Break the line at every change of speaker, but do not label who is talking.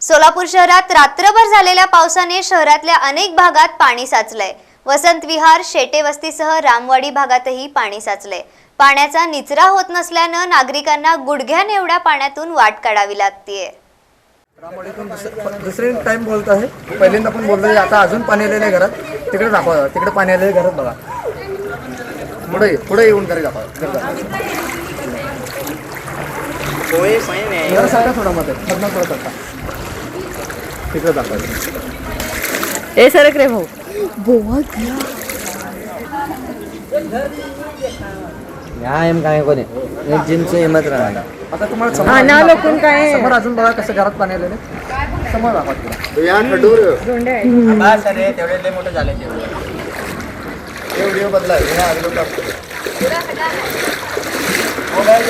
सोलापूर शहरात रात्रभर झालेल्या पावसाने शहरातल्या अनेक भागात पाणी साचलंय. वसंत विहार शेटे वस्तीसह रामवाडी भागातही पाणी साचलंय. पाण्याचा निचरा होत नसल्यानं नागरिकांना गुडघ्यान एवढ्या पाण्यातून वाट काढावी लागतीये.
दुसरे टाइम बोलत आहे. पहिल्यांदा पण बोलतोय आता अजून पाणी आलेलं आहे घरात. तिकडे दाखवा तिकडे पाणी आलेलं घरात बघा. पुढे पुढे येऊन घरी दाखवा थोडा मध्ये थोडा सरका तिकडे दाखवा
ए सरक रे भाऊ.
या एम काय कोणी? जिमचं हिमत राहणार.
आता तुम्हाला
हा
समोर
ना लोकून काय?
समोर अजून बघा कसं घरात पाणी आलेलं समोर दाखवा
धोंडे आहे.
तेवढे मोठे झाले
व्हिडिओ बदला मोबाईल